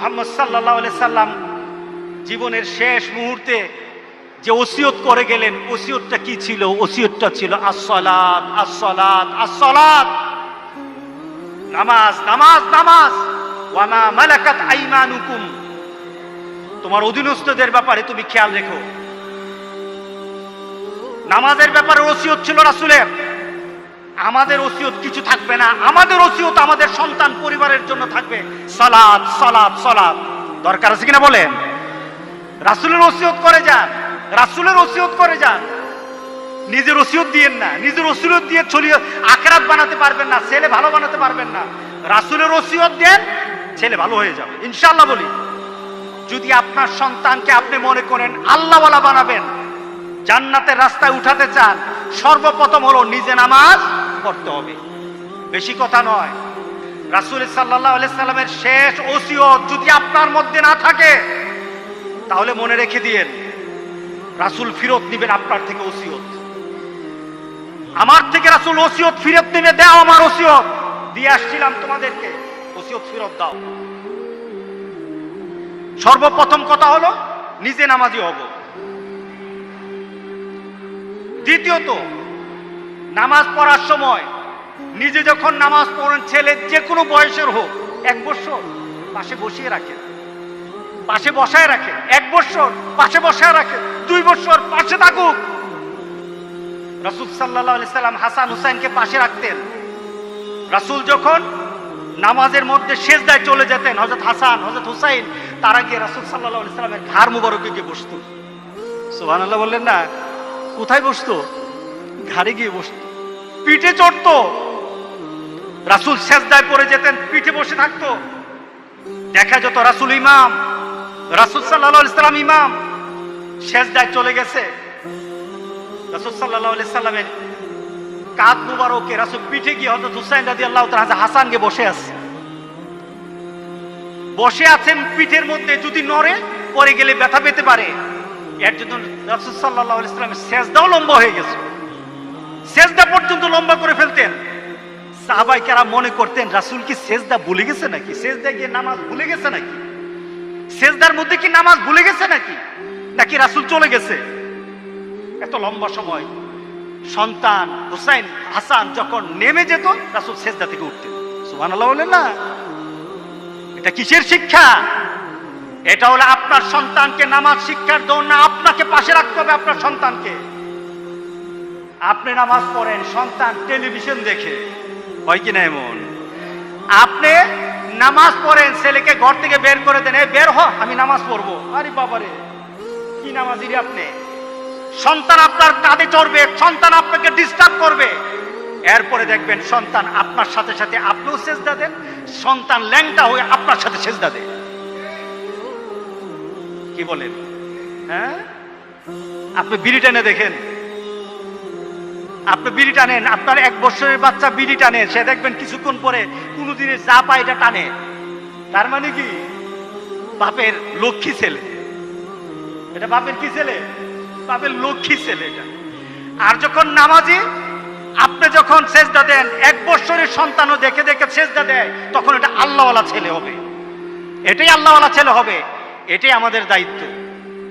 মোহাম্মদ সাল্লাহ সাল্লাম জীবনের শেষ মুহূর্তে যে ওসিয়ত করে গেলেন, ওসিয়তটা কি ছিল? ওসিয়তটা ছিল আসলাত আসলাত আসলাত নামাজ নামাজ নামাজ। ওয়ামা মালাকাত আইমানুকুম। তোমার অধীনস্থদের ব্যাপারে তুমি খেয়াল রেখো। নামাজের ব্যাপারে ওসিয়ত ছিল রাসূলের। আমাদের ওসিয়ত কিছু থাকবে না, আমাদের ওসিয়ত আমাদের সন্তান পরিবারের জন্য থাকবে। সালাত সালাত সালাত। দরকার আছে কিনা বলেন? রাসূলের ওসিয়ত করে যান, রাসূলের ওসিয়ত করে যান। নিজের ওসিয়ত দিয়েন না, নিজের ওসিয়ত দিয়ে ছড়িয়ে আখরাত বানাতে পারবেন না, ছেলে ভালো বানাতে পারবেন না। রাসূলের ওসিয়ত দেন, ছেলে ভালো হয়ে যাবে। ইনশাল্লাহ বলি, যদি আপনার সন্তানকে আপনি মনে করেন আল্লাহওয়ালা বানাবেন, জান্নাতের রাস্তায় উঠাতে চান, সর্বপ্রথম হলো নিজে নামাজ পড়তে হবে। বেশি কথা নয়। রাসূল আলাইহি সাল্লামের শেষ ওসিয়ত যদি আপনার মধ্যে না থাকে, তাহলে মনে রেখে দিয়েন, রাসূল ফিরত নেবেন আপনার থেকে ওসিয়ত। আমার থেকে রাসূল ওসিয়ত ফিরত নেবে, দাও আমার ওসিয়ত। দিয়ে আসছিলাম তোমাদেরকে, ওসিয়ত ফিরত দাও। সর্বপ্রথম কথা হলো, নিজে নামাজি হব। দ্বিতীয়ত নামাজ পড়ার সময় নিজে যখন নামাজ পড়েন, ছেলে যে কোনো বয়সের হোক, এক বছর পাশে বসিয়ে রাখেন, পাশে বসায় রাখেন, এক বছর পাশে বসায় রাখেন, দুই বছর পাশে থাকুক। রাসুল সাল্লাহ আলি সাল্লাম হাসান হুসাইনকে পাশে রাখতেন। রাসুল যখন নামাজের মধ্যে শেষদায় চলে যেতেন হজরত হাসান হজরত হুসাইন, তারা গিয়ে রাসুল সাল্লাহ সাল্লামের ঘাড় মুবারকে গিয়ে বসতো। সোহান আল্লাহ বললেন না, কোথায় বসতো? ঘাড়ে গিয়ে বসতো। পিঠে চড়তো। রাসুল শেষদায় পড়ে যেতেন, পিঠে বসে থাকতো। দেখা যেত রাসুল ইমাম, রাসুল সাল্লাহ ইসলাম ইমাম শেষদায় চলে গেছে। রাসুল সাল্লাহ সাল্লামের কাত মুবারকে রাসুল পিঠে গিয়ে হজরত হুসাইন রাজি আল্লাহ হাসান গিয়ে বসে আছে। বসে আছেন পিঠের মধ্যে, যদি নড়ে, পরে গেলে ব্যথা পেতে পারে। এর জন্য রাসুল সাল্লাহ ইসলামের শেষদাও লম্বা হয়ে গেছে। শেষদা পর্যন্ত লম্বা করে ফেলতেন। সাহাবাই কারা মনে করতেন, রাসুল কি শেষদা ভুলে গেছে নাকি? শেষদা গিয়ে নামাজ ভুলে গেছে নাকি? শেষদার মধ্যে কি নামাজ ভুলে গেছে নাকি? নাকি রাসুল চলে গেছে? এত লম্বা সময় সন্তান হুসাইন হাসান যখন নেমে যেত, রাসুল শেষদা থেকে উঠতেন। সুহান আল্লাহ বললেন না। এটা কিসের শিক্ষা? এটা হলো আপনার সন্তানকে নামাজ শিক্ষার জন্য আপনাকে পাশে রাখতে হবে আপনার সন্তানকে। আপনি নামাজ পড়েন, সন্তান টেলিভিশন দেখে। হয় কিনা এমন? আপনি নামাজ পড়েন, ছেলেকে ঘর থেকে বের করে দেন "এই বের হ, আমি নামাজ পড়ব। আরে বাবারে, কি নামাজি রে আপনি? সন্তান আপনার কাঁধে চড়বে, সন্তান আপনাকে ডিস্টার্ব করবে। এরপরে দেখবেন সন্তান আপনার সাথে সাথে আপনিও সেজদা দেন, সন্তান ল্যাংটা হয়ে আপনার সাথে সেজদা দেয়। কি বলেন? হ্যাঁ? আপনি বিড়ি টেনে দেখেন? আপনি বিড়ি টানেন, আপনার এক বছরের বাচ্চা বিড়ি টানে, সে দেখবেন কিছুক্ষণ পরে কোনো দিনে যা পায় এটা টানে। তার মানে কি? বাপের লক্ষ্মী ছেলে। এটা বাপের কি ছেলে? বাপের লক্ষ্মী ছেলে এটা। আর যখন নামাজি, আপনি যখন সেজদা দেন, এক বছরের সন্তানও দেখে দেখে সেজদা দেয়, তখন এটা আল্লাহওয়ালা ছেলে হবে। এটাই আল্লাহওয়ালা ছেলে হবে। এটাই আমাদের দায়িত্ব।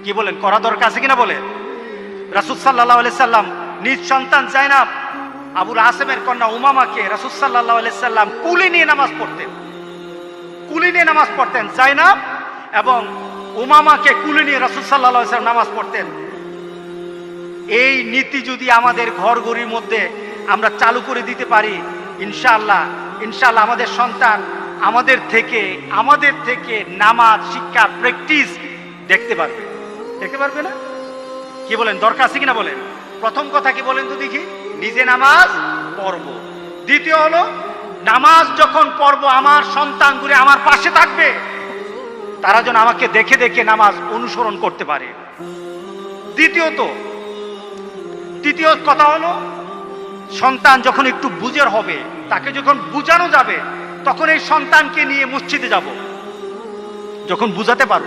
কি বলেন, করা দরকার আছে কিনা বলেন? রাসুল সাল্লাহ আলি সাল্লাম নিজ সন্তান জাইনাব আবুল আসেমের কন্যা উমামাকে রাসুল সাল্লাহ কুলি নিয়ে নামাজ পড়তেন। কুলি নিয়ে নামাজ পড়তেন জাইনাব এবং উমামাকে কুলি নিয়ে রাসুল সাল্লাহ নামাজ পড়তেন। এই নীতি যদি আমাদের ঘরগড়ির মধ্যে আমরা চালু করে দিতে পারি, ইনশাআল্লাহ ইনশাআল্লাহ আমাদের সন্তান আমাদের থেকে আমাদের থেকে নামাজ, শিক্ষা, প্র্যাকটিস দেখতে পারবে। দেখতে পারবে না? কি বলেন? দরকার আছে কিনা বলেন? প্রথম কথা কি বলেন তো দেখি? নিজে নামাজ, পড়ব। দ্বিতীয় হলো, নামাজ যখন পড়ব, আমার সন্তান সন্তানগুলি আমার পাশে থাকবে। তারা যেন আমাকে দেখে দেখে নামাজ অনুসরণ করতে পারে। দ্বিতীয়ত, তৃতীয় কথা হলো, সন্তান যখন একটু বুঝের হবে, তাকে যখন বুঝানো যাবে, তখন এই সন্তানকে নিয়ে মসজিদে যাব। যখন বুঝাতে পারব,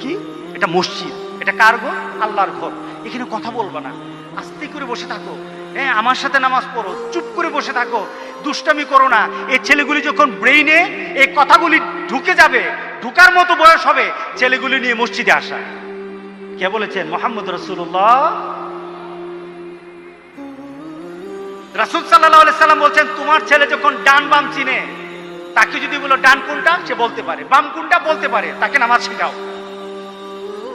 কি? এটা মসজিদ, এটা কার ঘর? আল্লাহর ঘর। এখানে কথা বলব না। আস্তে করে বসে থাকো। হ্যাঁ আমার সাথে নামাজ পড়ো, চুপ করে বসে থাকো। দুষ্টামি করো না। এই ছেলেগুলি যখন ব্রেইনে এই কথাগুলি ঢুকে যাবে, ঢুকার মতো বয়স হবে, ছেলেগুলি নিয়ে মসজিদে আসা। কে বলেছেন? মোহাম্মদ রসুল্লাহ রাসুল সাল্লাহ সাল্লাম বলছেন, তোমার ছেলে যখন ডান বাম চিনে, তাকে যদি বলো, ডান কোনটা? সে বলতে পারে। বাম কোনটা? বলতে পারে। তাকে নামাজ শেখাও।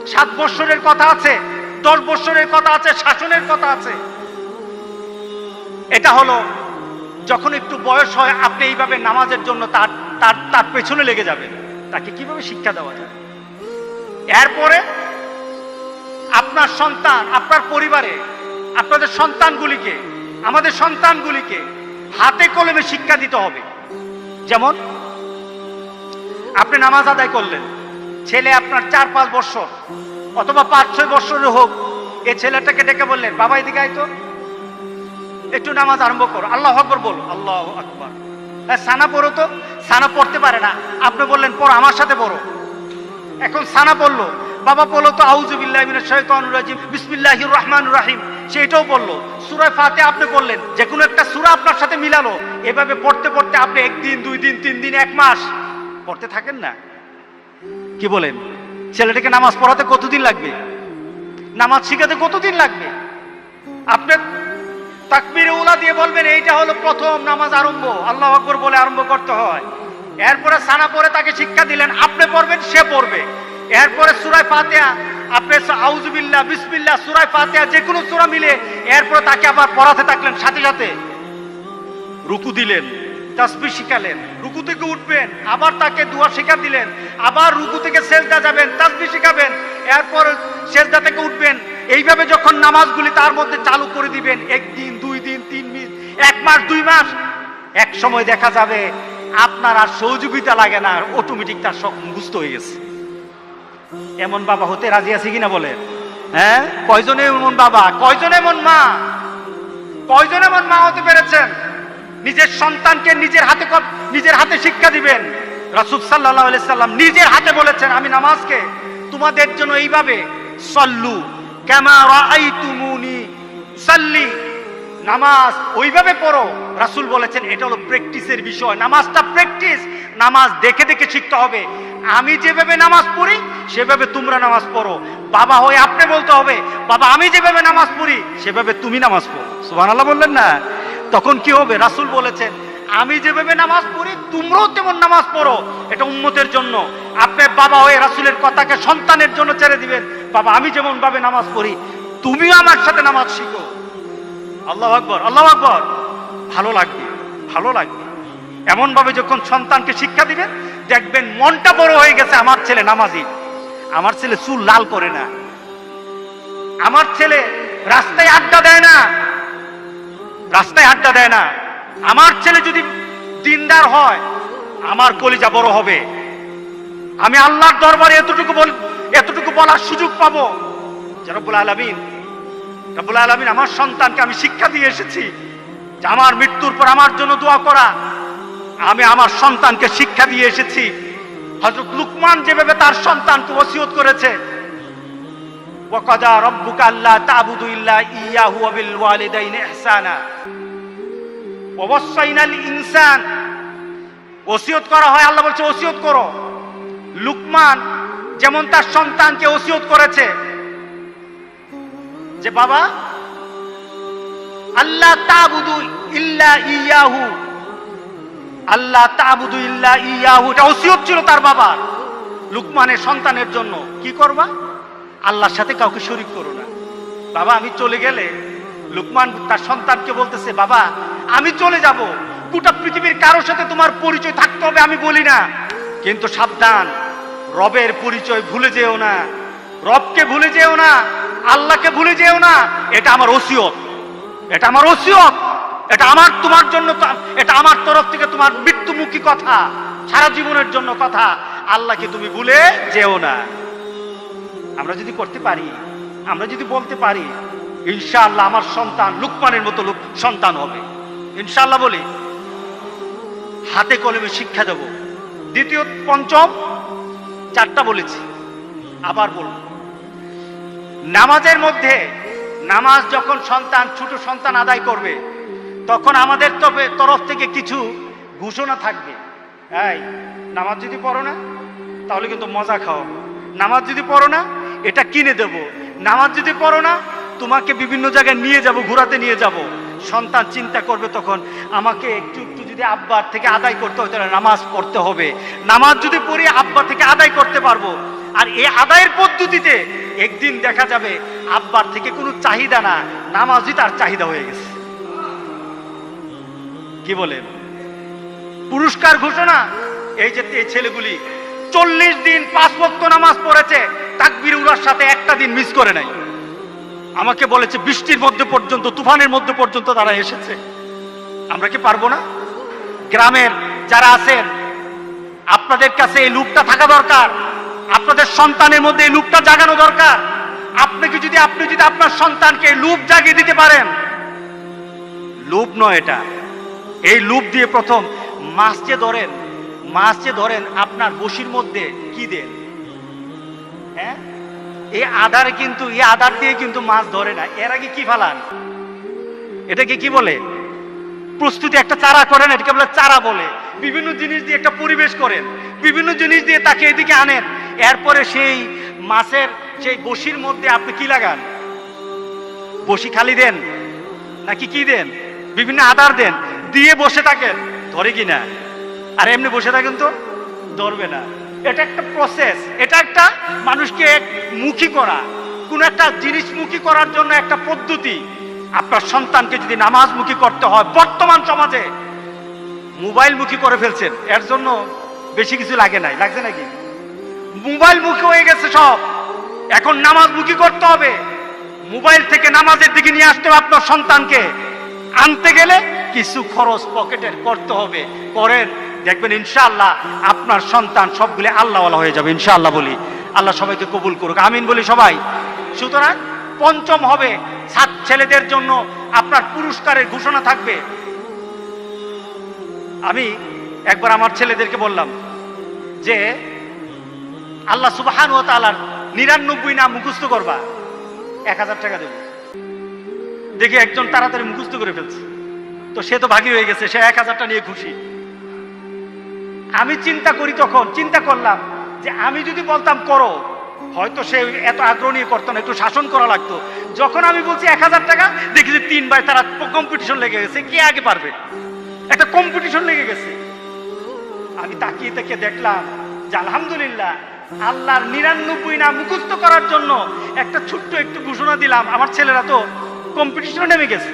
সাত বৎসরের কথা আছে। দশ বৎসরের কথা আছে, শাসনের কথা আছে। এটা হলো, যখন একটু বয়স হয়, আপনি এইভাবে নামাজের জন্য তার তার তার পেছনে লেগে যাবেন। তাকে কীভাবে শিক্ষা দেওয়া যায়? এরপরে, আপনার সন্তান, আপনার পরিবারে, আপনাদের সন্তানগুলিকে, আমাদের সন্তানগুলিকে হাতে কলমে শিক্ষা দিতে হবে। যেমন, আপনি নামাজ আদায় করলেন, ছেলে আপনার চার পাঁচ বছর অথবা পাঁচ, ছয় বছরের হোক, এ ছেলেটাকে ডেকে বললেন, বাবা, এদিকে আয় তো। একটু নামাজ আরম্ভ করো। আল্লাহ আকবর বলো। আল্লাহ আকবর। হ্যাঁ সানা পড়ো তো। সানা পড়তে পারে না। আপনি বললেন, পড়ো, আমার সাথে পড়ো। এখন সানা পড়ল। বাবা বলল তো আউজুবিল্লাহ মিনাশ শাইতানির রাজিম। বিসমিল্লাহির রহমানির রহিম। সেটাও বলল। সুরায় ফাতে আপনি বললেন যে কোনো একটা সূরা আপনার সাথে মিলালো। এভাবে পড়তে পড়তে আপনি একদিন, দুই দিন, তিন দিন, এক মাস পড়তে থাকেন না। কি বলেন? ছেলেটাকে নামাজ পড়াতে কতদিন লাগবে? নামাজ শিখাতে কতদিন লাগবে? আপনি তাকবির উলা দিয়ে বলবেন, এইটা হলো প্রথম নামাজ আরম্ভ। আল্লাহ আকবর বলে আরম্ভ করতে হয়। এরপরে সানা পরে তাকে শিক্ষা দিলেন, আপনি পড়বেন, সে পড়বে। এরপরে সুরায় ফাতেহা, আপনি আউজুবিল্লাহ বিসমিল্লাহ সুরায় ফাতেহা যে কোনো সুরা মিলে এরপরে তাকে আবার পড়াতে থাকলেন, সাথে সাথে। রুকু দিলেন। তাসবি শিখালেন, রুকু থেকে উঠবেন, আবার তাকে দোয়া শিখা দিলেন, আবার রুকু থেকে সেজদা যাবেন তাসবি শিখাবেন, এরপর সেজদা থেকে উঠবেন, এইভাবে যখন নামাজগুলি তার মধ্যে চালু করে দিবেন, একদিন, দুই দিন, তিন দিন এক মাস, দুই মাস, এক সময় দেখা যাবে আপনার আর সহযোগিতা লাগে না অটোমেটিক তার সব মুখস্থ হয়ে গেছে। এমন বাবা হতে রাজি আছে কিনা বলে? হ্যাঁ? কয়জনে এমন বাবা? কয়জন এমন মা? কয়জন এমন মা হতে পেরেছেন? নিজের সন্তানকে নিজের হাতে নিজের হাতে শিক্ষা দিবেন। রাসুল সাল্লাহ সাল্লাম নিজের হাতে বলেছেন, আমি নামাজকে তোমাদের জন্য এইভাবে সল্লু সাল্লি। নামাজ ওইভাবে পড়ো। রাসুল বলেছেন, এটা হলো প্র্যাকটিসের বিষয়। নামাজটা প্র্যাকটিস, নামাজ দেখে দেখে শিখতে হবে। আমি যেভাবে নামাজ পড়ি, সেভাবে তোমরা নামাজ পড়ো। বাবা হয়ে আপনি বলতে হবে, বাবা, আমি যেভাবে নামাজ পড়ি, সেভাবে তুমি নামাজ পড়ো। সুবহানাল্লাহ বললেন না। তখন কি হবে? রাসুল বলেছেন, আমি যেভাবে নামাজ পড়ি, তোমরাও তেমন নামাজ পড়ো। এটা উম্মতের জন্য। আপনি বাবা হয়ে রাসুলের কথাকে সন্তানের জন্য ছেড়ে দিবেন। বাবা, আমি যেমন ভাবে নামাজ পড়ি, তুমিও আমার সাথে নামাজ শিখো। আল্লাহ আকবর আল্লাহ আকবর। ভালো লাগবে ভালো লাগবে। এমন ভাবে যখন সন্তানকে শিক্ষা দিবেন, দেখবেন মনটা বড় হয়ে গেছে, আমার ছেলে নামাজি। আমার ছেলে চুল লাল করে না। আমার ছেলে রাস্তায় আড্ডা দেয় না। রাস্তায় আড্ডা দেয় না। আমার ছেলে যদি দিনদার হয়, আমার কলিজা বড় হবে। আমি আল্লাহর দরবারে এতটুকু বল এতটুকু বলার সুযোগ পাবো। রব্বুল আলামিন রব্বুল আলামিন আমার সন্তানকে আমি শিক্ষা দিয়ে এসেছি যে আমার মৃত্যুর পর আমার জন্য দোয়া করা। আমি আমার সন্তানকে শিক্ষা দিয়ে এসেছি। হযরত লুকমান যেভাবে তার সন্তানকে ওসিয়ত করেছে ওয়াকাদা রব্বুকা আল্লা তা'বুদু ইল্লা ইয়াহু ওয়া বিল ওয়ালিদাইনি ইহসানা। ওয়াসাইনাল ইনসান। ওসিয়ত করা হয়, আল্লাহ বলছে, ওসিয়ত করো। লুকমান যেমন তার সন্তানকে ওসিয়ত করেছে। যে বাবা আল্লাহ তাবুদু ইল্লা ইয়াহু। আল্লাহ তাবুদু ইল্লা ইয়াহু। এটা ওসিয়ত ছিল তার বাবা লুকমানের সন্তানের জন্য। কি করবা? আল্লাহর সাথে কাউকে শরিক করো না। বাবা, আমি চলে গেলে লুকমান তার সন্তানকে বলতেছে, বাবা আমি চলে যাব। গোটা পৃথিবীর কারোর সাথে তোমার পরিচয় থাকতে হবে আমি বলি না। কিন্তু সাবধান, রবের পরিচয় ভুলে যেও না। রবকে ভুলে যেও না, আল্লাহকে ভুলে যেও না। এটা আমার ওসিয়ত। এটা আমার ওসিয়ত। এটা আমার তোমার জন্য এটা আমার তরফ থেকে তোমার মৃত্যুমুখী কথা, সারা জীবনের জন্য কথা। আল্লাহকে তুমি ভুলে যেও না। আমরা যদি করতে পারি, আমরা যদি বলতে পারি, ইনশাআল্লাহ আমার সন্তান লুকমানের মতো লোক সন্তান হবে। ইনশাআল্লাহ বলি, হাতে কলমে শিক্ষা দেব। দ্বিতীয়, পঞ্চম, চারটা বলেছি, আবার বলব। নামাজের মধ্যে নামাজ যখন সন্তান, ছোট সন্তান আদায় করবে, তখন আমাদের তবে- তরফ থেকে কিছু ঘোষণা থাকবে। এই, নামাজ যদি পড়ো না, তাহলে কিন্তু মজা খাও। নামাজ যদি পড়ো না, এটা কিনে দেব। নামাজ যদি পড়ো না, তোমাকে বিভিন্ন জায়গায় নিয়ে যাব, ঘোরাতে নিয়ে যাব। সন্তান চিন্তা করবে তখন আমাকে একটু একটু যদি আব্বার থেকে আদায় করতে হয়, তাহলে নামাজ পড়তে হবে। নামাজ যদি পড়ি আব্বা থেকে আদায় করতে পারব। আর এই আদায়ের পদ্ধতিতে একদিন দেখা যাবে আব্বার থেকে কোনো চাহিদা না, নামাজই তার চাহিদা হয়ে গেছে। কি বলেন? পুরস্কার ঘোষণা, এই যে এই ছেলেগুলি চল্লিশ দিন পাঁচ ভক্ত নামাজ পড়েছে, তাকবির উলার সাথে একটা দিন মিস করে নাই। আমাকে বলেছে, বৃষ্টির মধ্যে পর্যন্ত, তুফানের মধ্যে পর্যন্ত তারা এসেছে। আমরা কি পারব না? গ্রামের যারা আছেন, আপনাদের কাছে এই লুপটা থাকা দরকার। আপনাদের সন্তানের মধ্যে এই লুপটা জাগানো দরকার। আপনাকে যদি, আপনি যদি আপনার সন্তানকে লুপ জাগিয়ে দিতে পারেন, লুপ নয় এটা। এই লুপ দিয়ে প্রথম মাছ যে ধরেন, মাছ যে ধরেন, আপনার বসির মধ্যে কি দেন? হ্যাঁ? এই আধার কিন্তু এই আধার দিয়ে কিন্তু মাছ ধরে না। এর আগে কি ফালান এটাকে কি বলে? প্রস্তুতি একটা চারা করেন, এটাকে বলে চারা বলে। বিভিন্ন জিনিস দিয়ে একটা পরিবেশ করেন। বিভিন্ন জিনিস দিয়ে তাকে এদিকে আনেন। এরপরে সেই মাছের, সেই বসির মধ্যে আপনি কি লাগান? বসি খালি দেন? নাকি কি দেন? বিভিন্ন আধার দেন। দিয়ে বসে থাকেন। ধরে কি না আর এমনি বসে থাকেন তো? ধরবে না। এটা একটা প্রসেস এটা একটা মানুষকে মুখী করা, কোন একটা জিনিস মুখী করার জন্য একটা পদ্ধতি। আপনার সন্তানকে যদি নামাজমুখী করতে হয়, বর্তমান সমাজে মোবাইল মুখী করে ফেলছেন, এর জন্য বেশি কিছু লাগে নাই, লাগছে নাকি? মোবাইল মুখী হয়ে গেছে সব, এখন নামাজ মুখী করতে হবে। মোবাইল থেকে নামাজের দিকে নিয়ে আসতে হবে আপনার সন্তানকে। আনতে গেলে কিছু খরচ পকেটের করতে হবে, করেন। দেখবেন ইনশাআল্লাহ আপনার সন্তান সবগুলি আল্লাহওয়ালা হয়ে যাবে, ইনশাআল্লাহ বলি। আল্লাহ সবাইকে কবুল করুক, আমিন বলি সবাই। সুতরাং পঞ্চম হবে সাত ছেলেদের জন্য আপনার পুরস্কারের ঘোষণা থাকবে। আমি একবার আমার ছেলেদেরকে বললাম যে, আল্লাহ সুবাহান ও তালার নিরানব্বই নাম মুখস্থ করবা, এক হাজার টাকা দেব। দেখি একজন তাড়াতাড়ি মুখস্থ করে ফেলছে। তো সে তো ভাগী হয়ে গেছে, সে এক হাজারটা নিয়ে খুশি। আমি চিন্তা করি তখন, চিন্তা করলাম যে আমি যদি বলতাম করো, হয়তো সে এত আগ্রহ নিয়ে করতো না, একটু শাসন করা লাগতো। যখন আমি বলছি এক হাজার টাকা, দেখি যে তিন ভাই তারা কম্পিটিশন লেগে গেছে, কে আগে পারবে? একটা কম্পিটিশন লেগে গেছে। আমি তাকিয়ে তাকিয়ে দেখলাম যে আলহামদুলিল্লাহ, আল্লাহর নিরানব্বই না মুখস্থ করার জন্য একটা ছোট্ট একটু ঘোষণা দিলাম, আমার ছেলেরা তো কম্পিটিশনে নেমে গেছে।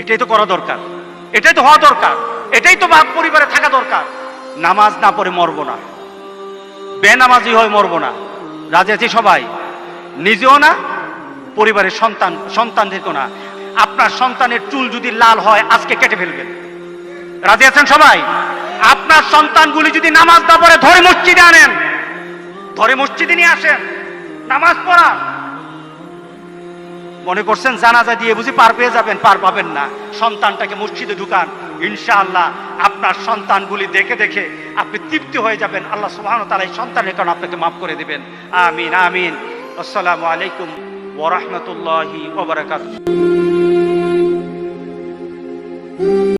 এটাই তো করা দরকার। এটাই তো হওয়া দরকার। এটাই তো বাপ পরিবারে থাকা দরকার। নামাজ না পড়ে মরবো না। বেনামাজি হয়ে মরবো না। রাজি আছি সবাই? নিজেও না, পরিবারের সন্তান, সন্তানদেরকেও না। আপনার সন্তানের চুল যদি লাল হয়, আজকে কেটে ফেলবেন। রাজি আছেন সবাই? আপনার সন্তানগুলি যদি নামাজ না পড়ে, ধরে মসজিদে আনেন। ধরে মসজিদে নিয়ে আসেন। নামাজ পড়া মনে করছেন জানাজা দিয়ে বুঝি পার পেয়ে যাবেন, পার পাবেন না। সন্তানটাকে মসজিদে ঢুকান। ইনশাআল্লাহ আপনার সন্তানগুলি দেখে দেখে আপনি তৃপ্তি হয়ে যাবেন। আল্লাহ সুবাহন তালা এই সন্তানের কারণে আপনাকে মাফ করে দেবেন। আমিন আমিন। আসসালামু আলাইকুম ওরহমতুল্লাহি বারাকাতুহু।